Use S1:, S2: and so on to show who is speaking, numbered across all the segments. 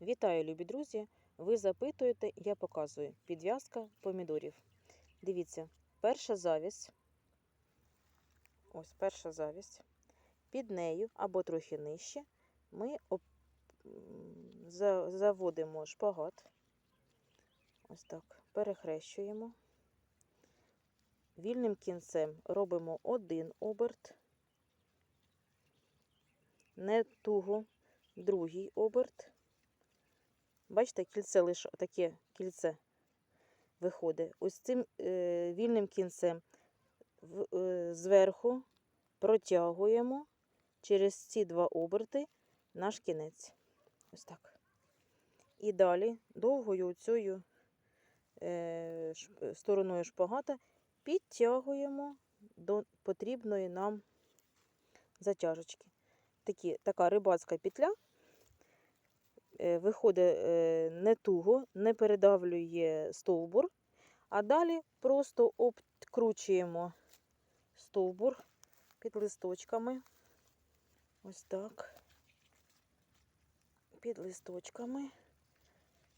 S1: Вітаю, любі друзі! Ви запитуєте, я показую підв'язка помідорів. Дивіться, перша завість. Ось перша завість. Під нею або трохи нижче ми за- заводимо шпагат. Ось так, перехрещуємо. Вільним кінцем робимо один оберт, не туго, другий оберт. Бачите, кільце лише таке кільце виходить. Ось цим е, вільним кінцем е, зверху протягуємо через ці два оберти наш кінець. Ось так. І далі довгою цією е, стороною шпагата підтягуємо до потрібної нам затяжечки. Такі, така рибацька петля виходить е, не туго, не передавлює стовбур, а далі просто обкручуємо стовбур під листочками. Ось так. Під листочками.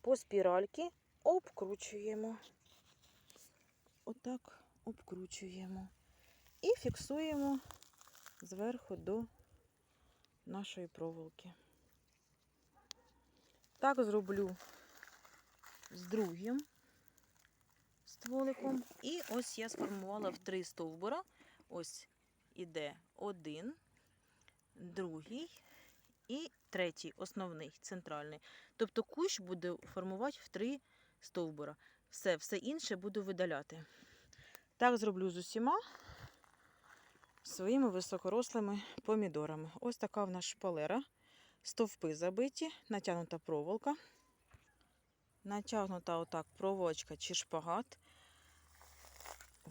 S1: По спіральки обкручуємо. Отак обкручуємо. І фіксуємо зверху до нашої проволоки. Так зроблю з другим стволиком. І ось я сформувала в три стовбура. Ось іде один, другий і третій, основний, центральний. Тобто кущ буде формувати в три стовбура. Все, все інше буду видаляти. Так зроблю з усіма своїми високорослими помідорами. Ось така в нас шпалера. Стовпи забиті, натягнута проволока. Натягнута отак проволочка чи шпагат.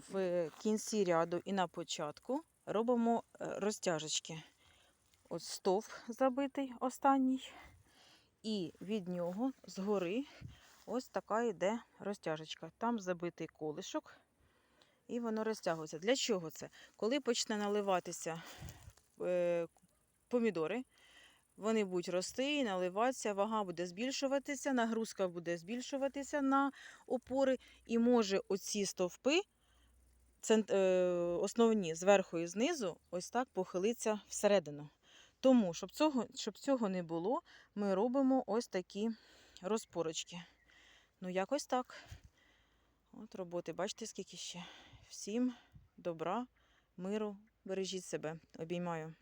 S1: В кінці ряду і на початку робимо е, розтяжечки. От стовп забитий останній. І від нього згори ось така йде розтяжечка. Там забитий колишок, і воно розтягується. Для чого це? Коли почне наливатися е, помідори, вони будуть рости і наливатися, вага буде збільшуватися, нагрузка буде збільшуватися на опори, і може оці стовпи, е, основні зверху і знизу, ось так похилитися всередину. Тому, щоб цього, щоб цього не було, ми робимо ось такі розпорочки. Ну, якось так. От роботи, бачите, скільки ще. Всім добра, миру, бережіть себе. Обіймаю.